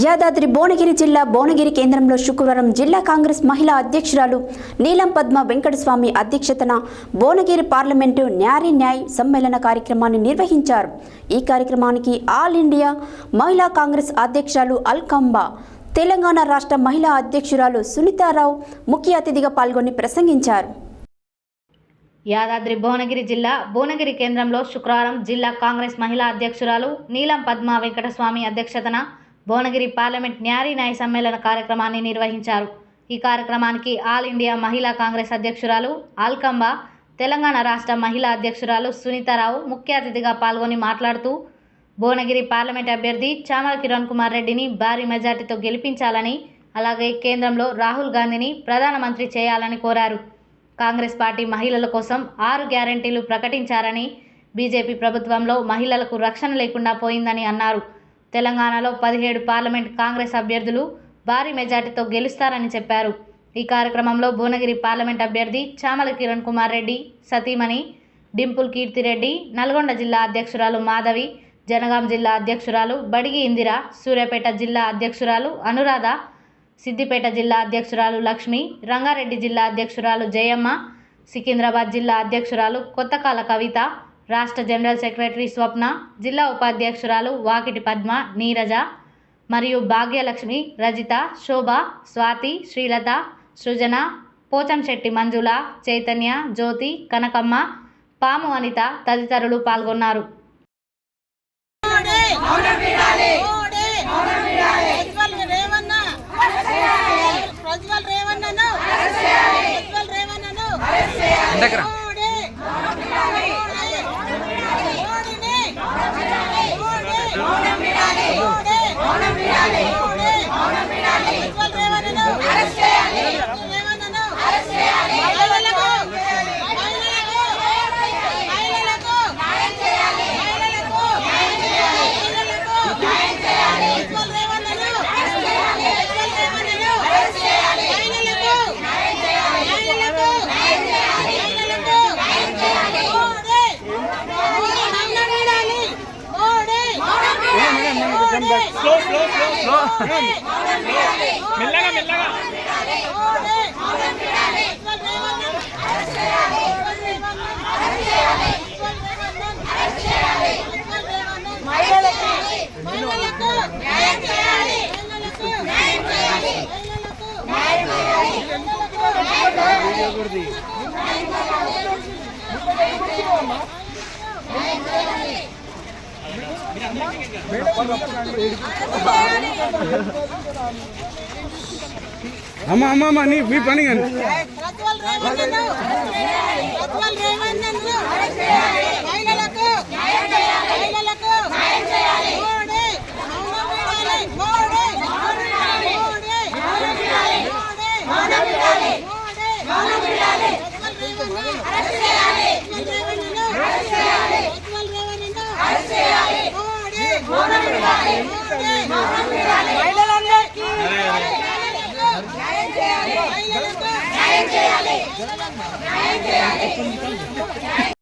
యాదాద్రి భువనగిరి జిల్లా భువనగిరి కేంద్రంలో శుక్రవారం జిల్లా కాంగ్రెస్ మహిళా అధ్యక్షురాలు నీలం పద్మ వెంకటస్వామి అధ్యక్షతన భువనగిరి పార్లమెంటు న్యారీ న్యాయ్ సమ్మేళన కార్యక్రమాన్ని నిర్వహించారు. ఈ కార్యక్రమానికి ఆల్ ఇండియా మహిళా కాంగ్రెస్ అధ్యక్షురాలు అల్కంబా తెలంగాణ రాష్ట్ర మహిళా అధ్యక్షురాలు సునీతారావు ముఖ్య అతిథిగా పాల్గొని ప్రసంగించారు. యాదాద్రి భువనగిరి జిల్లా భువనగిరి కేంద్రంలో శుక్రవారం జిల్లా కాంగ్రెస్ మహిళా అధ్యక్షురాలు నీలం పద్మ వెంకటస్వామి అధ్యక్షతన భువనగిరి పార్లమెంట్ న్యారీ న్యాయ సమ్మేళన కార్యక్రమాన్ని నిర్వహించారు. ఈ కార్యక్రమానికి ఆల్ ఇండియా మహిళా కాంగ్రెస్ అధ్యక్షురాలు ఆల్కంబ తెలంగాణ రాష్ట్ర మహిళా అధ్యక్షురాలు సునీతారావు ముఖ్య అతిథిగా పాల్గొని మాట్లాడుతూ భువనగిరి పార్లమెంట్ అభ్యర్థి చామల కిరణ్ కుమార్ రెడ్డిని భారీ మెజార్టీతో గెలిపించాలని అలాగే కేంద్రంలో రాహుల్ గాంధీని ప్రధానమంత్రి చేయాలని కోరారు. కాంగ్రెస్ పార్టీ మహిళల కోసం ఆరు గ్యారంటీలు ప్రకటించారని బీజేపీ ప్రభుత్వంలో మహిళలకు రక్షణ లేకుండా పోయిందని అన్నారు. తెలంగాణలో పదిహేడు పార్లమెంట్ కాంగ్రెస్ అభ్యర్థులు భారీ మెజార్టీతో గెలుస్తారని చెప్పారు. ఈ కార్యక్రమంలో భువనగిరి పార్లమెంట్ అభ్యర్థి చామల కిరణ్ కుమార్ రెడ్డి సతీమణి డింపుల్ కీర్తిరెడ్డి నల్గొండ జిల్లా అధ్యక్షురాలు మాధవి జనగాం జిల్లా అధ్యక్షురాలు బడిగి ఇందిర సూర్యాపేట జిల్లా అధ్యక్షురాలు అనురాధ సిద్దిపేట జిల్లా అధ్యక్షురాలు లక్ష్మి రంగారెడ్డి జిల్లా అధ్యక్షురాలు జయమ్మ సికింద్రాబాద్ జిల్లా అధ్యక్షురాలు కొత్తకాల కవిత రాష్ట్ర జనరల్ సెక్రటరీ స్వప్న జిల్లా ఉపాధ్యక్షురాలు వాకిటి పద్మ నీరజ మరియు భాగ్యలక్ష్మి రజిత శోభ స్వాతి శ్రీలత సృజన పోచంశెట్టి మంజుల చైతన్య జ్యోతి కనకమ్మ పాము అనిత తదితరులు పాల్గొన్నారు. మోడే మోడే స్లో స్లో స్లో స్లో మెల్లగా మెల్లగా మోడే అమ్మ అమ్మ అమ్మ నీ మీ పని కానీ. ప్రజ్వల్ మహిళలందరికీ న్యాయం చేయాలి. మహిళలకు న్యాయం చేయాలి.